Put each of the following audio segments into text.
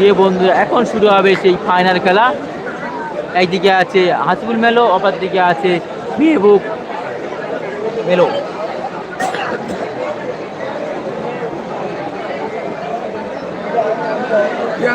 প্রিয় বন্ধুরা এখন শুরু হবে সেই ফাইনাল খেলা। একদিকে আছে হাসিবুল মেলো অপর দিকে আছে মেহবুব মেলো। या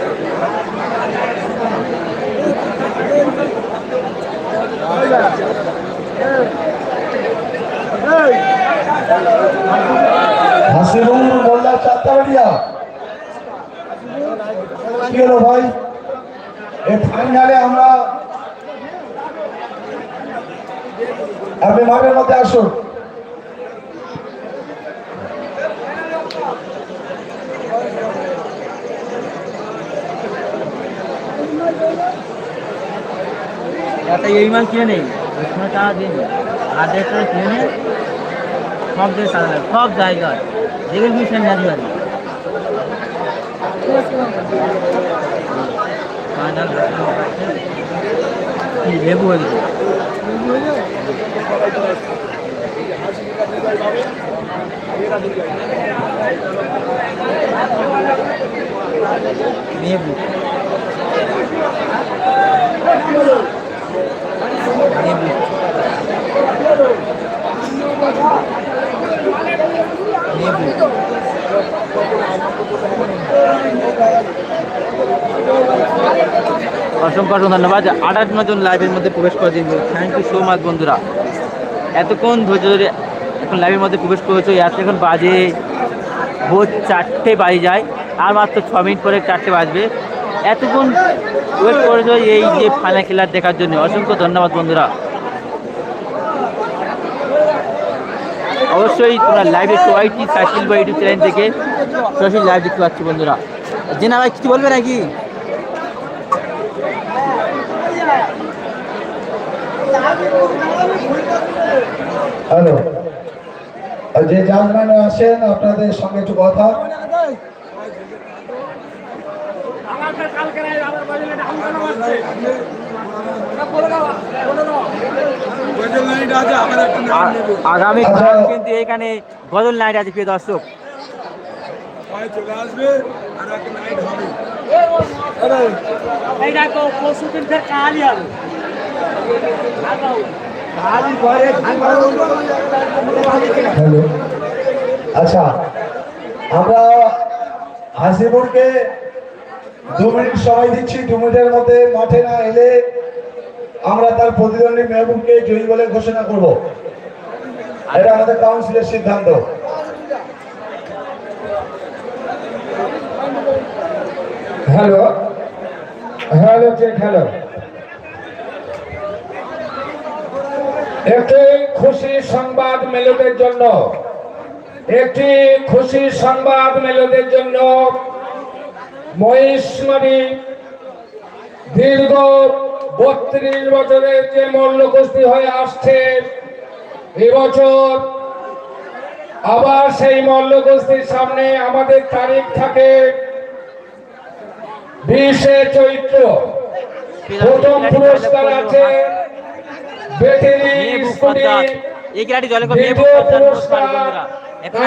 হাসিবুল মোল্লা চাত্তাবাড়িয়া কি হলো ভাই? এই ফাইনালে আমরা আপনি মাঠের মধ্যে আসুন। একটা এই মাল কিনে নেই। কোনো টাকা দিন আর একটা কিনে নে সব দেশ সব জায়গায় যেগুলো তুমি সেখানে জানি পারি লেবু হয়ে গেছে লেবু। অসংখ্য অসংখ্য ধন্যবাদ। আঠাশ জন লাইভের মধ্যে প্রবেশ করে দিন থ্যাংক ইউ সো মাচ বন্ধুরা। এতক্ষণ ধৈর্য ধরে এখন লাইভের মধ্যে প্রবেশ করেছ। এত এখন বাজে ভোর চারটে বাজে যায়। আর মাত্র ছ মিনিট পরে চারটে বাজবে। এতক্ষণ ওয়েট করেছ এই যে ফাইনাল খেলার দেখার জন্য। অসংখ্য ধন্যবাদ বন্ধুরা। অবশ্যই তোমরা লাইভে ওয়াইটি সাইকেল বা ইউটিউব চ্যানেল থেকে সরাসরি লাইভ দেখতে পাচ্ছি বন্ধুরা। জেনা ভাই, কিছু বলবে নাকি? হ্যালো। যে জাজম্যান আসেন আপনাদের সঙ্গে একটু কথা। আগামী আচ্ছা। কিন্তু এখানে গজল নাইট আছে প্রিয় দর্শক। চলে আসবে আর একটা নাইট হবে। হ্যালো। আচ্ছা আমরা হাসিপুরকে দু মিনিট সময় দিচ্ছি, দু মিনিটের মধ্যে মাঠে না এলে আমরা তার প্রতিদ্বন্দ্বী মেহবুবকে জয়ী বলে ঘোষণা করব। এটা আমাদের কাউন্সিলের সিদ্ধান্ত। হ্যালো। Hello check hello. একটি খুশি সংবাদ মেলোদের জন্য। একটি খুশি সংবাদ মেলোদের জন্য মহিষমারি দীর্ঘ বত্রিশ বছরের যে মল্ল কুস্তি হয়ে আসছে, এবছর আবার সেই মল্ল কুস্তির সামনে আমাদের তারিখ থাকে বিশে চৈত্র। প্রথম পুরস্কার আছে মেহবুব সর্দার এই খেলাটি জলে মেহবুব নমস্কার পুরস্কার বন্ধুরা। এখন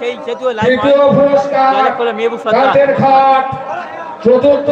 সেই সেতু লাইভ দলে মেহবুব সর্দার চতুর্থ